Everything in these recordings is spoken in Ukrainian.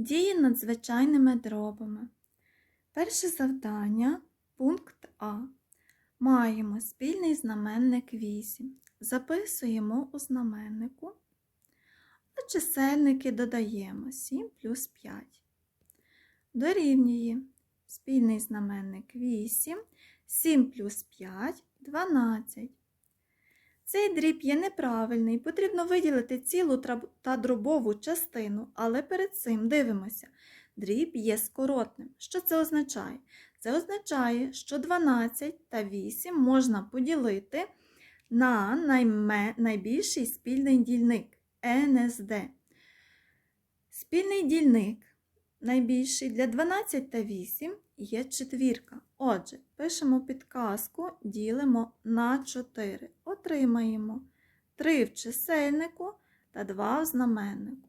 Дії над звичайними дробами. Перше завдання, пункт А. Маємо спільний знаменник 8. Записуємо у знаменнику, а чисельники додаємо 7 плюс 5. Дорівнює спільний знаменник 8, 7 плюс 5 12. Цей дріб є неправильний, потрібно виділити цілу та дробову частину, але перед цим дивимося. Дріб є скоротним. Що це означає? Це означає, що 12 та 8 можна поділити на найме- найбільший спільний дільник НСД. Спільний дільник найбільший для 12 та 8 є четвірка. Отже, пишемо підказку, ділимо на 4. Отримаємо 3 в чисельнику та 2 в знаменнику.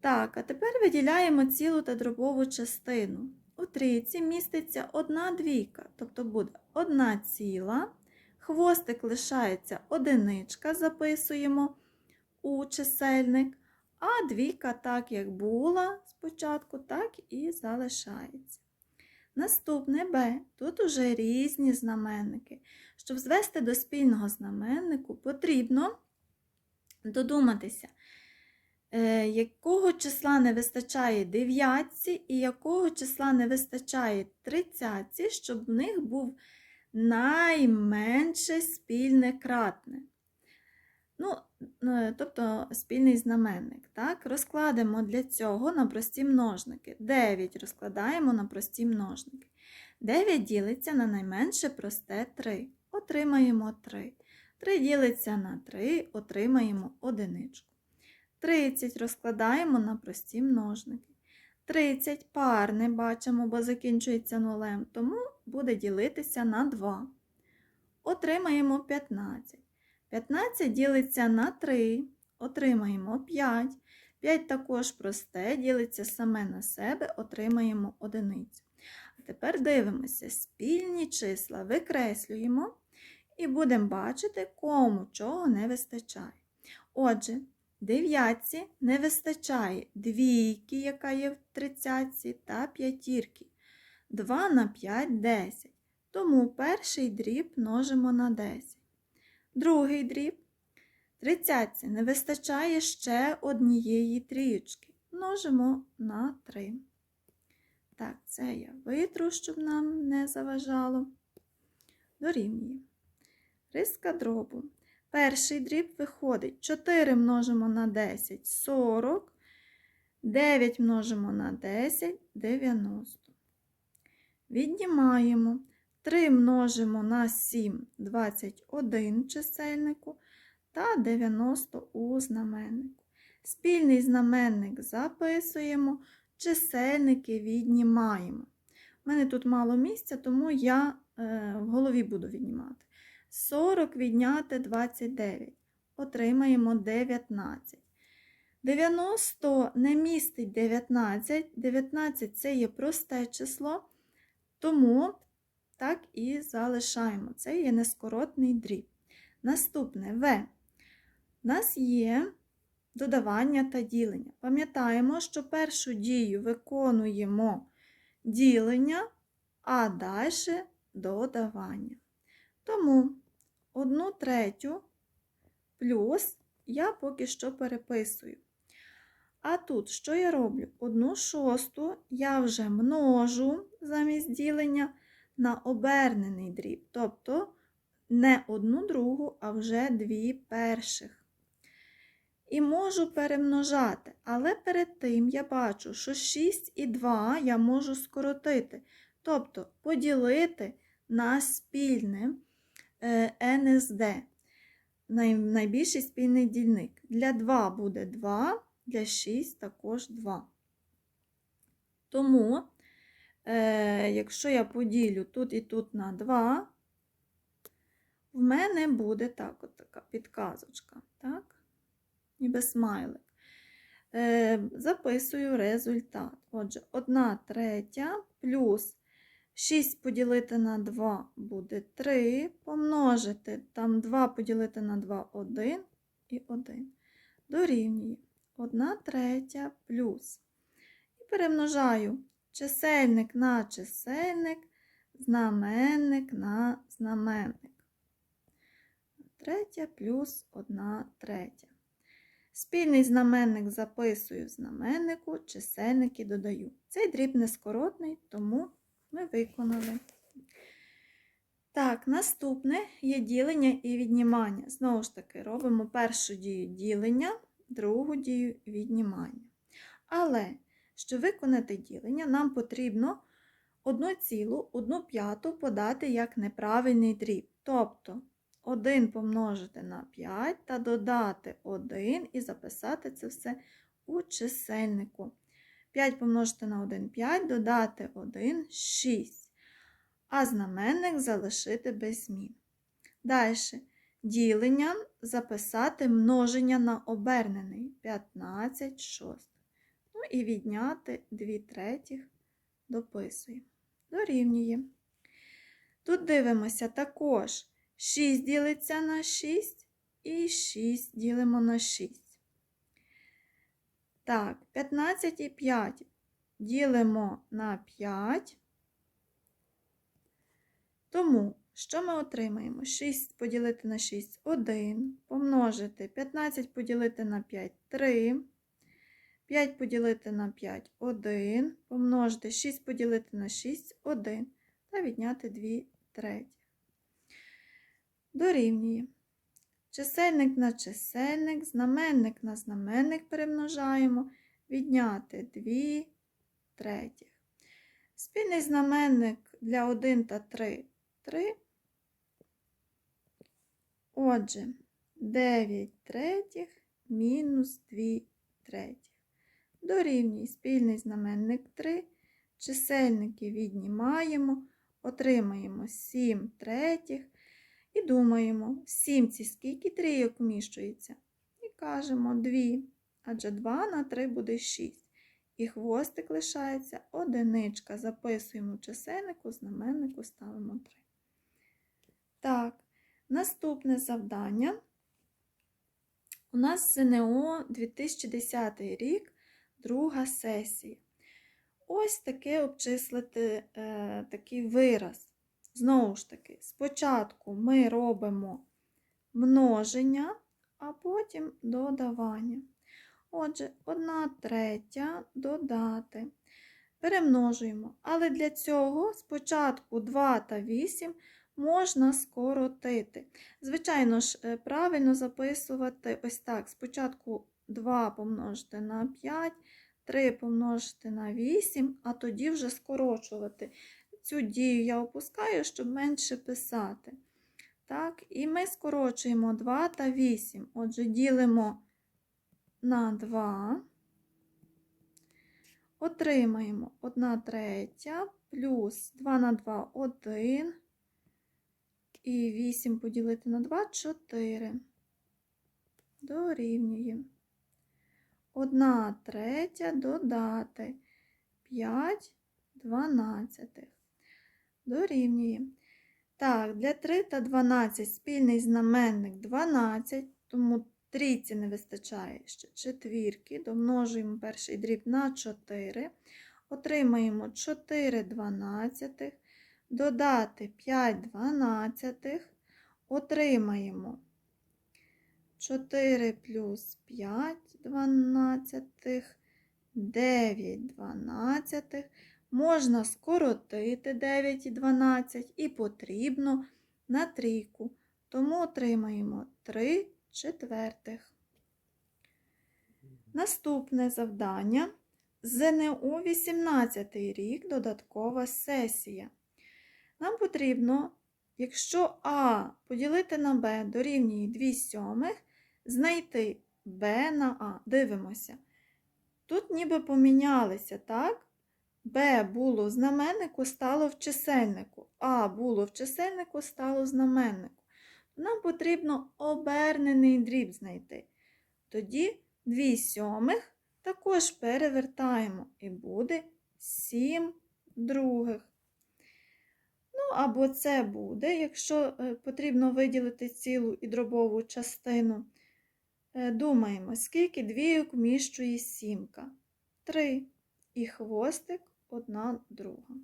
Так, а тепер виділяємо цілу та дробову частину. У трійці міститься одна двійка, тобто буде одна ціла. Хвостик лишається одиничка, записуємо у чисельник. А двійка, так як була спочатку, так і залишається. Наступне Б. Тут уже різні знаменники. Щоб звести до спільного знаменнику, потрібно додуматися, е, якого числа не вистачає дев'ятці і якого числа не вистачає тридцятці, щоб в них був найменше спільне кратне. Ну, е, тобто спільний знаменник. Так? Розкладемо для цього на прості множники. 9 розкладаємо на прості множники. 9 ділиться на найменше просте 3. Отримаємо 3. 3 ділиться на 3, отримаємо одиничку. 30 розкладаємо на прості множники. 30 парне бачимо, бо закінчується нулем, тому буде ділитися на 2. Отримаємо 15. 15 ділиться на 3, отримаємо 5. 5 також просте, ділиться саме на себе, отримаємо одиницю. А тепер дивимося, спільні числа викреслюємо і будемо бачити, кому чого не вистачає. Отже, дев'ятці не вистачає двійки, яка є в тридцятці, та п'ятірки. 2 на 5 – 10. Тому перший дріб множимо на 10. Другий дріб. Тридцятці не вистачає ще однієї трієчки. Множимо на 3. Так, це я витру, щоб нам не заважало. Дорівнює. Риска дробу. Перший дріб виходить 4 множимо на 10 40. 9 множимо на 10 90. Віднімаємо. 3 множимо на 7 21 чисельнику та 90 у знаменнику. Спільний знаменник записуємо, чисельники віднімаємо. У мене тут мало місця, тому я е, в голові буду віднімати. 40 відняти 29. Отримаємо 19. 90 не містить 19. 19 це є просте число, тому так і залишаємо. Це є нескоротний дріб. Наступне В. У нас є додавання та ділення. Пам'ятаємо, що першу дію виконуємо ділення, а далі додавання. Тому 1 третю плюс я поки що переписую. А тут що я роблю? 1 шосту я вже множу замість ділення на обернений дріб, тобто не одну другу, а вже дві перших. І можу перемножати, але перед тим я бачу, що 6 і 2 я можу скоротити, тобто поділити на спільне е, НСД, най- найбільший спільний дільник. Для 2 буде 2, для 6 також 2. Тому е, якщо я поділю тут і тут на 2, в мене буде так, от така підказочка, так? Ніби смайлик. Е, записую результат. Отже, 1 третя плюс 6 поділити на 2 буде 3, помножити там 2 поділити на 2 1 і 1. Дорівнює 1 третя плюс І перемножаю чисельник на чисельник, знаменник на знаменник. Третя плюс 1 третя. Спільний знаменник записую в знаменнику, чисельники додаю. Цей дріб нескоротний, тому ми виконали. Так, наступне є ділення і віднімання. Знову ж таки, робимо першу дію ділення, другу дію віднімання. Але, щоб виконати ділення, нам потрібно одну цілу, одну п'яту подати як неправильний дріб. Тобто 1 помножити на 5 та додати 1 і записати це все у чисельнику. 5 помножити на 1 5, додати 1 6. А знаменник залишити без змін. Далі. Ділення записати множення на обернений 15 шостих. Ну і відняти 2 третіх дописуємо. Дорівнює. Тут дивимося також 6 ділиться на 6 і 6 ділимо на 6. Так, 15 і 5 ділимо на 5. Тому, що ми отримаємо? 6 поділити на 6 1, помножити 15 поділити на 5 3, 5 поділити на 5 1, помножити 6 поділити на 6 1 та відняти 2 треті. Дорівнює. Чисельник на чисельник, знаменник на знаменник перемножаємо, відняти 2 третіх. Спільний знаменник для 1 та 3 3. Отже, 9 третіх мінус 2 третіх. Дорівнює спільний знаменник 3. Чисельники віднімаємо, отримаємо 7 третіх. І думаємо, в сімці скільки трійок вміщується? І кажемо 2, адже 2 на 3 буде 6. І хвостик лишається одиничка. Записуємо чисельнику, знаменнику ставимо 3. Так, наступне завдання. У нас ЗНО 2010 рік, друга сесія. Ось таке обчислити е, такий вираз. Знову ж таки, спочатку ми робимо множення, а потім додавання. Отже, 1 третя додати. Перемножуємо. Але для цього спочатку 2 та 8 можна скоротити. Звичайно ж, е, правильно записувати ось так. Спочатку 2 помножити на 5, 3 помножити на 8, а тоді вже скорочувати. Цю дію я опускаю, щоб менше писати. Так, І ми скорочуємо 2 та 8. Отже, ділимо на 2, отримаємо 1 третя плюс 2 на 2 1. І 8 поділити на 2 4. Дорівнює. 1 третя додати 5 дванадцятих дорівнює. Так, для 3 та 12 спільний знаменник 12, тому трійці не вистачає ще четвірки. Домножуємо перший дріб на 4. Отримаємо 4 дванадцятих, додати 5 дванадцятих, отримаємо 4 плюс 5 дванадцятих, 9 дванадцятих. Можна скоротити 9 і 12 і потрібно на трійку. Тому отримаємо 3 четвертих. Наступне завдання. ЗНО 18 рік додаткова сесія. Нам потрібно, якщо А поділити на Б дорівнює 2 сьомих, знайти Б на А. Дивимося. Тут ніби помінялися, так? Б було в знаменнику, стало в чисельнику, А було в чисельнику, стало в знаменнику. Нам потрібно обернений дріб знайти. Тоді 2 сьомих також перевертаємо і буде 7 других. Або це буде, якщо е, потрібно виділити цілу і дробову частину. Е, думаємо, скільки двійок вміщує сімка? Три. і хвостик одна друга.